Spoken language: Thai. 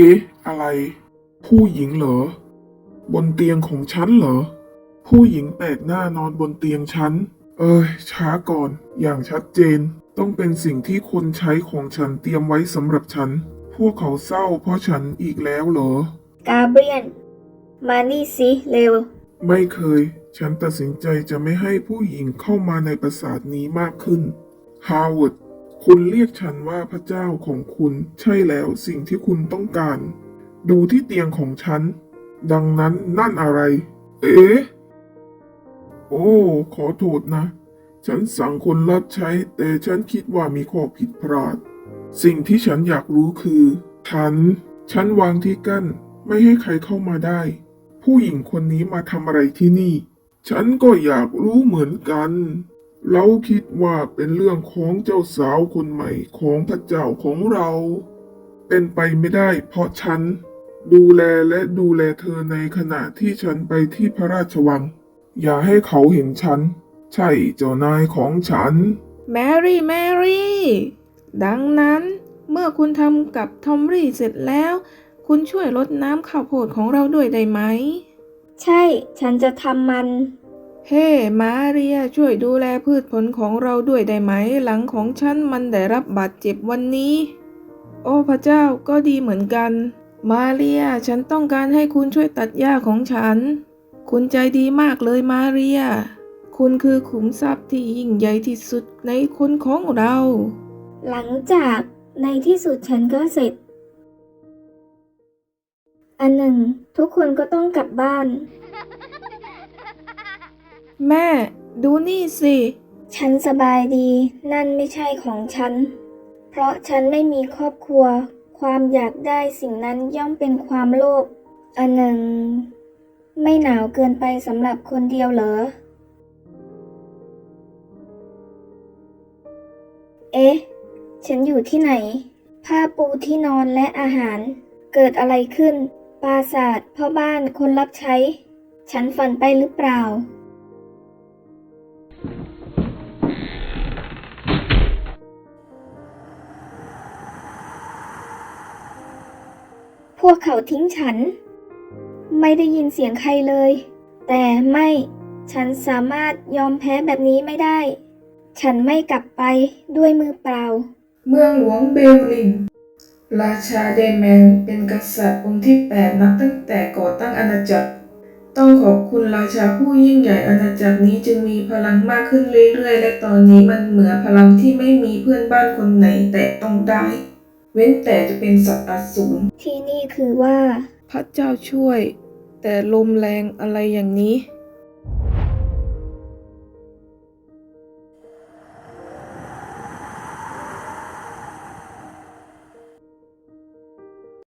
เอ๊ะ อะไร ผู้หญิงเหรอ บนเตียงของฉันเหรอ ผู้หญิงแปลกหน้านอนบนเตียงฉัน เอ้ย ช้าก่อน อย่างชัดเจน ต้องเป็นสิ่งที่คนใช้ของฉันเตรียมไว้สำหรับฉัน พวกเขาเศร้าเพราะฉันอีกแล้วเหรอ กาเบรียน มานี่สิเร็ว ไม่เคย ฉันตัดสินใจจะไม่ให้ผู้หญิงเข้ามาในปราสาทนี้มากขึ้น ฮาวเวิร์ด คุณเรียกฉันว่าพระเจ้าของคุณใช่แล้วสิ่งที่คุณต้องการ ดูที่เตียงของฉัน ดังนั้นนั่นอะไร เอ๊ะ โอ้ ขอโทษนะ ฉันสั่งคนรับใช้ แต่ฉันคิดว่ามีข้อผิดพลาด สิ่งที่ฉันอยากรู้คือ ฉัน ฉันวางที่กั้น ไม่ให้ใครเข้ามาได้ ผู้หญิงคนนี้มาทำอะไรที่นี่ ฉันก็อยากรู้เหมือนกัน เราคิดว่าเป็นเรื่องของเจ้าสาวคนใหม่ของพระเจ้าของเรา เป็นไปไม่ได้เพราะฉัน ดูแลและดูแลเธอในขณะที่ฉันไปที่พระราชวัง อย่าให้เขาเห็นฉัน ใช่เจ้านายของฉัน แมรี่ แมรี่ ดังนั้นเมื่อคุณทำกับทอมรี่เสร็จแล้ว คุณช่วยรดน้ำข้าวโพดของเราด้วยได้ไหม ใช่ ฉันจะทำมัน เฮ้มาเรียช่วยดูแลพืชผลของเราด้วยได้ไหม หลังของฉันมันได้รับบาดเจ็บวันนี้ โอ้พระเจ้าก็ดีเหมือนกัน มาเรียฉันต้องการให้คุณช่วยตัดหญ้าของฉัน คุณใจดีมากเลยมาเรีย คุณคือขุมทรัพย์ที่ยิ่งใหญ่ที่สุดในคนของเรา หลังจากในที่สุดฉันก็เสร็จ อันหนึ่ง ทุกคนก็ต้องกลับบ้าน แม่ ดูนี่สิ ฉันสบายดี นั่นไม่ใช่ของฉัน เพราะฉันไม่มีครอบครัว ความอยากได้สิ่งนั้นย่อมเป็นความโลภ อันหนึ่ง ไม่หนาวเกินไปสำหรับคนเดียวเหรอ เอ๊ะ ฉันอยู่ที่ไหน ผ้าปูที่นอนและอาหาร เกิดอะไรขึ้น ปราศาสตร์พ่อบ้านคนรับใช้ ฉันฝันไปหรือเปล่า พวกเขาทิ้งฉัน ไม่ได้ยินเสียงใครเลย แต่ไม่ฉันสามารถยอมแพ้แบบนี้ไม่ได้ ฉันไม่กลับไปด้วยมือเปล่า เมืองหลวงเบลลิน ราชาเดแมนเป็นกษัตริย์องค์ที่แปดนับตั้งแต่ก่อตั้งอาณาจักร ต้องขอบคุณราชาผู้ยิ่งใหญ่อาณาจักรนี้จึงมีพลังมากขึ้นเรื่อยๆ และตอนนี้มันเหมือนพลังที่ไม่มีเพื่อนบ้านคนไหนแตะต้องได้ เว้นแต่จะเป็นสัตว์อสูรที่นี่คือว่า พระเจ้าช่วย แต่ลมแรงอะไรอย่างนี้